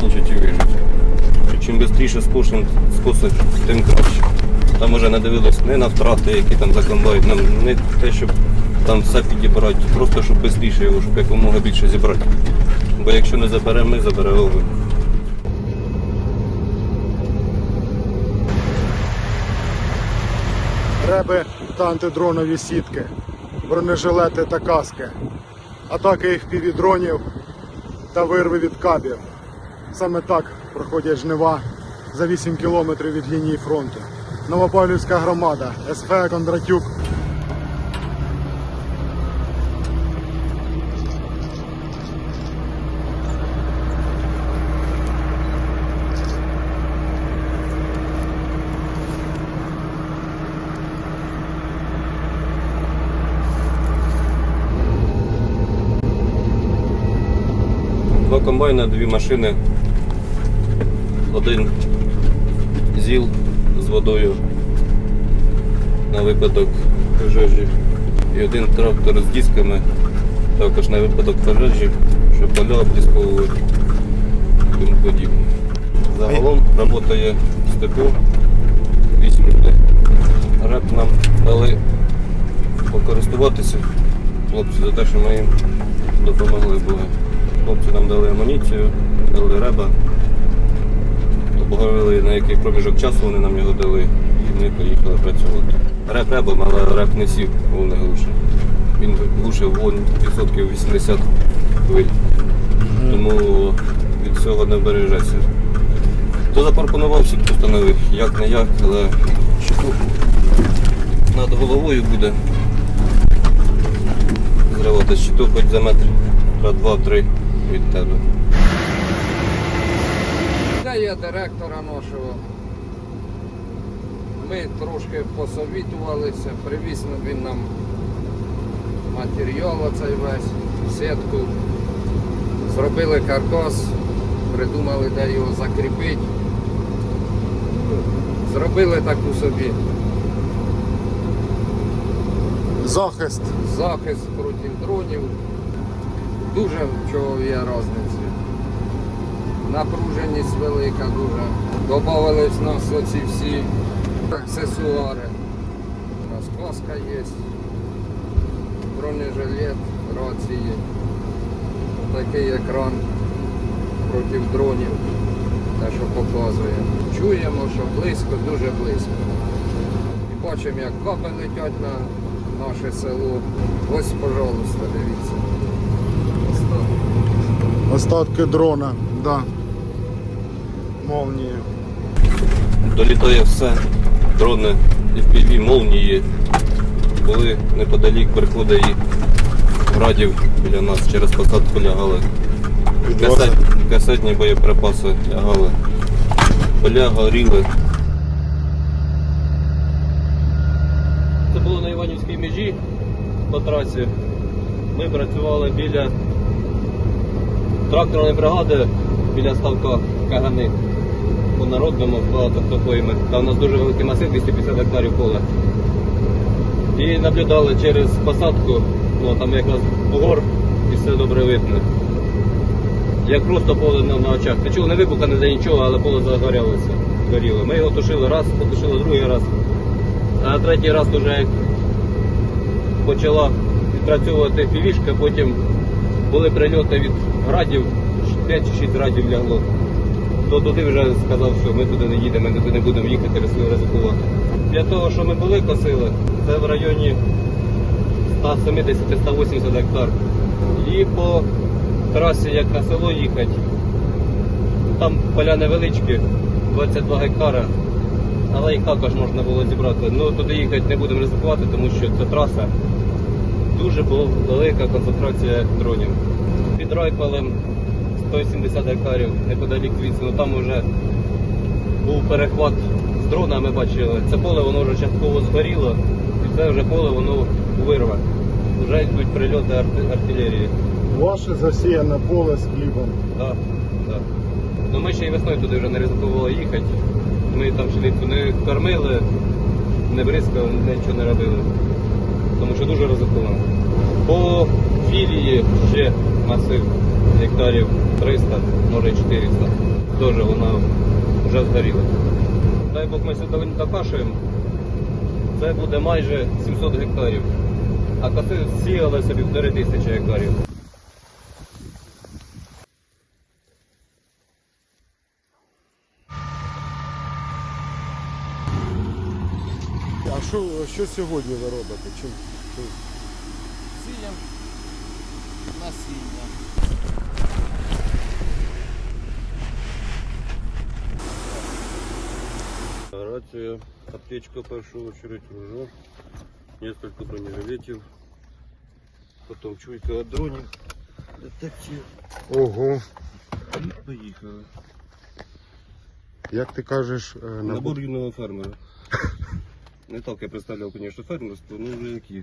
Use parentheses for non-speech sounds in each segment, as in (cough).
закінчать і вижить. Чим швидше скошим, скосить, тим краще. Там вже не дивились не на втрати, які там за нам не те, щоб там все підібрати, просто щоб швидше його, щоб якомога більше зібрати. Бо якщо не заберемо ми, забере ви. реби та антидронові сітки, бронежилети та каски, атаки їх півдронів та вирви від кабів. Саме так проходять жнива за 8 кілометрів від лінії фронту. Новопавлівська громада, СФ Кондратюк. Два комбайна, дві машини, один ЗІЛ з водою на випадок пожежі і один трактор з дисками, також на випадок пожежі, щоб поля обдісковувати і тому подібне. Загалом працює в степу 8 людей. Реп нам дали покористуватися хлопці за те, що ми їм допомогли були. Хлопці нам дали амуніцію, дали реба, обговорили на який проміжок часу вони нам його дали і ми поїхали працювати. Реп ребом, але реп не сів, був не глушив. Він глушив вон відсотків 80 хвиль. Тому від цього не бережеться. Хто запропонував, всіх постановив, як не як, але щиток над головою буде зривати щиток хоч за метр, раз, два-три від тебе. Це є директора нашого. Ми трошки посовітувалися, привіз він нам матеріал оцей весь, сітку. Зробили каркас, придумали, де його закріпити. Зробили таку собі Захист. захист проти дронів. Дуже чого є різниця. Напруженість велика дуже. Добавились в нас оці всі аксесуари. Каска є, бронежилет, рації, такий екран проти дронів, те, що показує. Чуємо, що близько, дуже близько. І бачимо, як капи летять на наше село. Ось, пожалуйста, дивіться. Остатки дрона. Да. Молнії. Долітає все, дрони, FPV, молнії. Були неподалік приходить і градів біля нас через посадку лягали. Касет, касетні боєприпаси лягали. Поля горіли. Це було на Іванівській межі по трасі. Ми працювали біля тракторної бригади біля ставка Кагани. По народному багато хто. Там у нас дуже великий масив, 250 гектарів поля. І наблюдали через посадку, ну там якраз бугор і все добре видно. Як просто поле на, очах. Чув, не вибуха, не за нічого, але поле загорялося. Горіло. Ми його тушили раз, потушили другий раз. А третій раз вже як почала відпрацьовувати півішка, потім були прильоти від градів, 5 чи 6 градів лягло. То туди вже сказав, що ми туди не їдемо, ми туди не будемо їхати, ризикувати. Для того, що ми були косили, це в районі 170-180 гектар. І по трасі, як на село їхати, там поля невеличкі, 22 гектара, але їх також можна було зібрати. Ну туди їхати не будемо ризикувати, тому що це траса. Дуже була велика концентрація дронів. Під Райпалем 170 гектарів неподалік звідси, ну там вже був перехват з дрона, ми бачили. Це поле воно вже частково згоріло, і це вже поле воно вирве. Вже йдуть прильоти арти- артилерії. Ваше засіяне поле з хлібом. Да, да. Ну ми ще й весною туди вже не ризикували їхати. Ми там швидко не кормили, не бризкали, нічого не робили. Тому що дуже ризиковано. По філії ще масив. гектарів 300, може 400. Теж вона вже згоріла. Дай Бог ми сюди не. Це буде майже 700 гектарів. А коси сіяли собі в 3000 гектарів. А що, сьогодні ви робите? Чим? Сіям насіння. Рация, аптечка в очередь, ружок, несколько бронежилетов, потом чуйка от дронів, детектив. Ого. І поїхали. Як ти кажеш, е, набор? Набор юного фермера. (laughs) Не так я представляв, звісно, фермерство, ну вже які.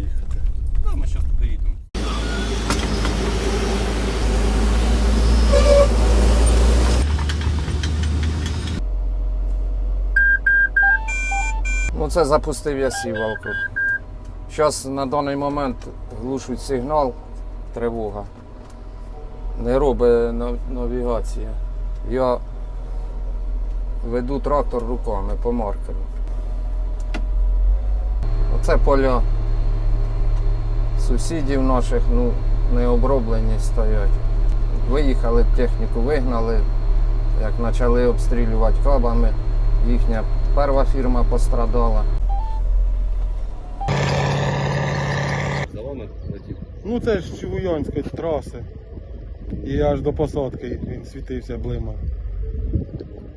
Доїхати. Да, ми зараз туди їдемо. Ну це запустив я сівалку. Зараз на даний момент глушить сигнал, тривога. Не робить нав- навігація. Я веду трактор руками по маркеру. Оце поля сусідів наших, ну, не оброблені стоять. Виїхали, техніку вигнали, як почали обстрілювати кабами, їхня перша фірма пострадала. За вами летів. Ну це ж Чувуянської траси. І аж до посадки він світився блимав.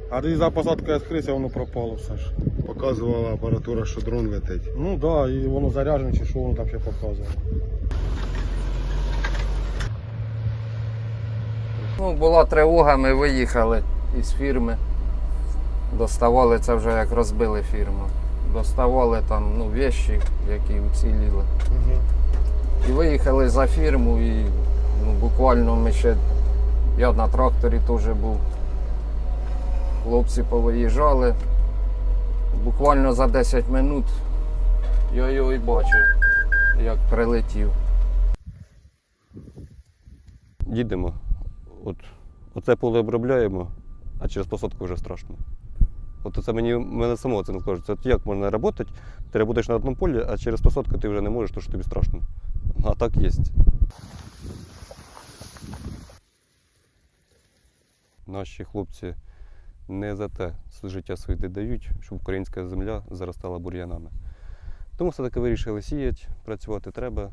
А тоді за посадкою я скрився, воно пропало все ж. Показувала апаратура, що дрон летить. Ну так, да, і воно заряджене, чи що воно там ще показує. Ну, була тривога, ми виїхали із фірми. Доставали це вже як розбили фірму. Доставали там ну, вещі, які уціліли. Угу. І виїхали за фірму і ну, буквально ми ще. Я на тракторі теж був. Хлопці повиїжджали. Буквально за 10 минут я його і бачив, як прилетів. Їдемо. От, оце поле обробляємо, а через посадку вже страшно. От це мені мене самого це не скажеться. От як можна працювати, ти працюєш на одному полі, а через посадку ти вже не можеш, тому що тобі страшно. А так є. Наші хлопці не за те життя своє дають, щоб українська земля заростала бур'янами. Тому все-таки вирішили сіяти, працювати треба.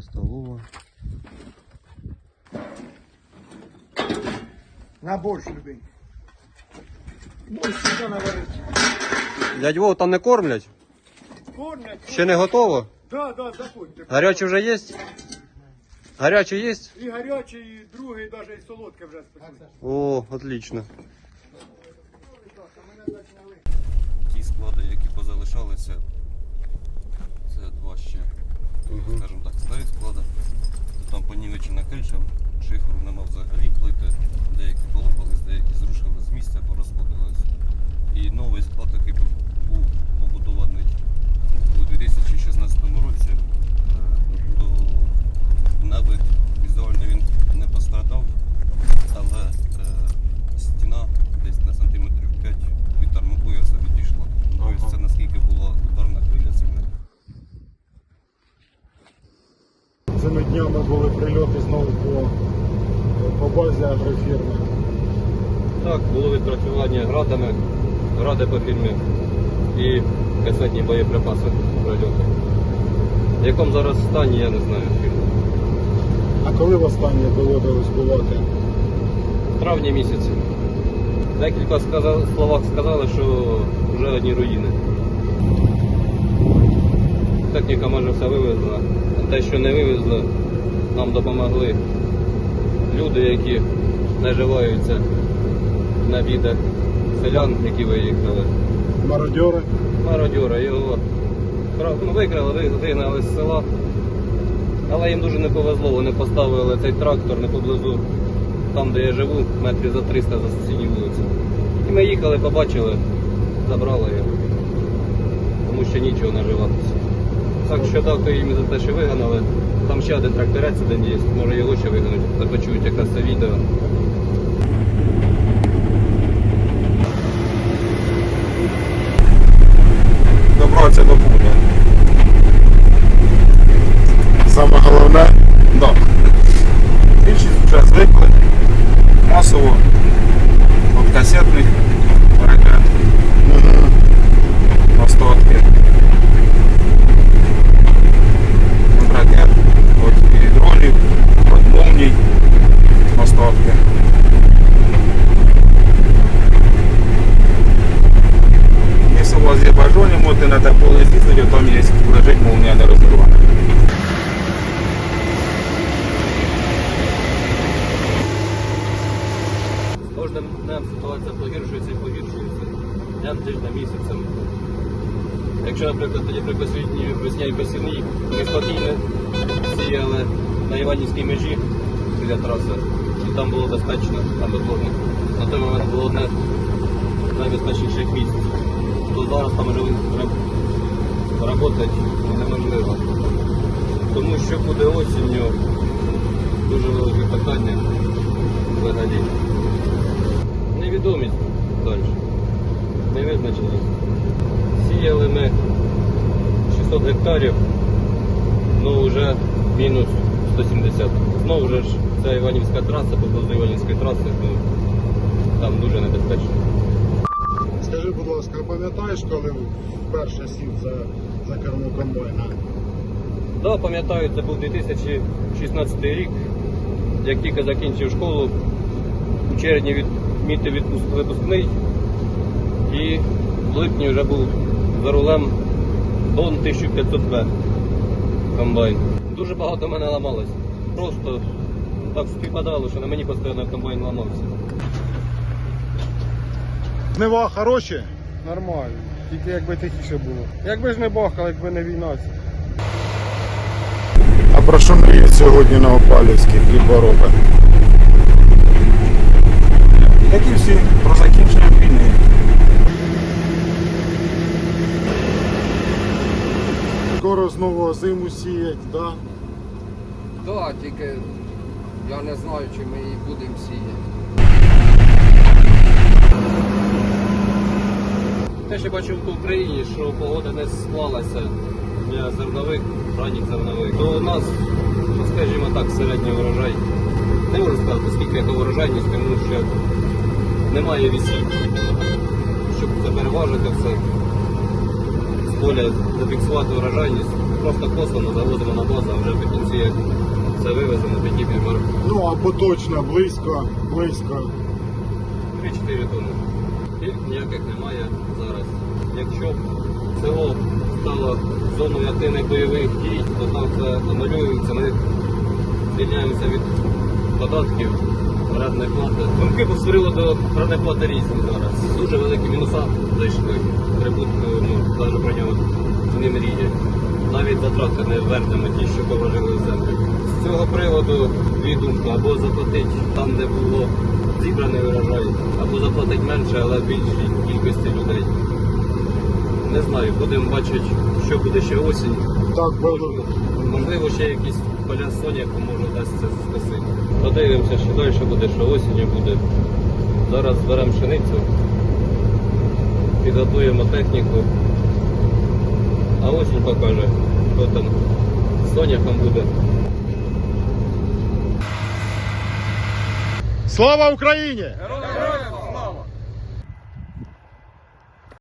Столова. На борщ любий. Борщ сюди наварить. Дядь Вов, там не кормлять? Кормять. Ще не готово? Да, да, заходьте. Гаряче вже є? Гаряче є? І гарячий, і другий, навіть і солодке вже спекли. О, отлично. Ті склади, які позалишалися, це два ще, скажімо так, старі склади. То Там криша, шифру нема взагалі, плити деякі полопались, деякі зрушили з місця, порозходились. І новий склад, який був був побудований у 2016 році, е, то навіть візуально він не пострадав, але е, стіна десь на сантиметрів 5 від армопояса відійшла. Тобто це наскільки була ударна хвиля сильна. Цими днями були прильоти знову по, по базі агрофірми. Так, було відпрацювання градами, гради по фільмі і касетні боєприпаси прольоти. В якому зараз стані, я не знаю. А коли востаннє доводилось бувати? В травні місяці. Декілька сказав, словах сказали, що вже одні руїни. Техніка майже все вивезла. А те, що не вивезли, нам допомогли люди, які наживаються на бідах селян, які виїхали. Мародьори. Мародьора його ну, викрали, вигнали з села. Але їм дуже не повезло, вони поставили цей трактор не поблизу там, де я живу, метрів за 300 за сусідню вулицю. І ми їхали, побачили, забрали його. Тому що нічого наживатися. Так що дякую їм за те, що вигнали. Там ще один тракторець один є, може його ще вигнуть, започують якраз це відео. Добро, це поля. Іванівській межі біля траси, і там було безпечно, там безбожно. На той момент було одне з найбезпечніших місць. То зараз там вже працювати неможливо. Тому що буде осінню дуже велике питання взагалі. Невідомість далі. Невизначеність. Сіяли ми 600 гектарів, ну вже мінус 170. Знову вже ж ця Іванівська траса, поблизу Іванівської траси, ну, там дуже небезпечно. скажи, будь ласка, пам'ятаєш, коли вперше сів за, за кермо комбайна? Да, пам'ятаю, це був 2016 рік, як тільки закінчив школу, у червні відмітив відпуск випускний і в липні вже був за рулем Дон 1500Б комбайн. Дуже багато в мене ламалось. Просто так співпадало, що на мені постійно комбайн ламався. Жнива хороші? Нормально. Тільки якби тихіше було. Якби ж не бахали, якби не війна. А про що мріють сьогодні на Опалівській хлібороби? Як і всі про закінчення війни. Скоро знову зиму сіять, да? Так, тільки я не знаю, чи ми її будемо сіяти. Те, що бачив по Україні, що погода не склалася для зернових, ранніх зернових, то у нас, ну, скажімо так, середній урожай. Не можу сказати, скільки яка урожайність, тому що немає вісів, щоб це переважити все. З поля зафіксувати урожайність. просто косвенно завозимо на базу, а вже в кінці як все вивеземо, тоді Ну або точно близько, близько. 3-4 тонни. Ніяких немає зараз. Якщо б село стало зоною активних бойових дій, то там все анулюється, ми звільняємося від податків, радної плати. Думки постворили до радної плати різні зараз. Дуже великі мінуса зайшли. Ну, навіть про нього не мріє. Навіть затрати не вернемо ті, що положили в землю. З цього приводу дві думки. Або заплатити там, де було зібраний урожай, або заплатити менше, але більшій кількості людей. Не знаю, будемо бачити, що буде ще осінь. Так, було. Можливо, ще якісь поля соняку може вдасться скосити. Подивимося, що далі буде, що осінню буде. Зараз зберемо пшеницю, підготуємо техніку, а осінь покаже, що там з соняхом буде. Слава Україні!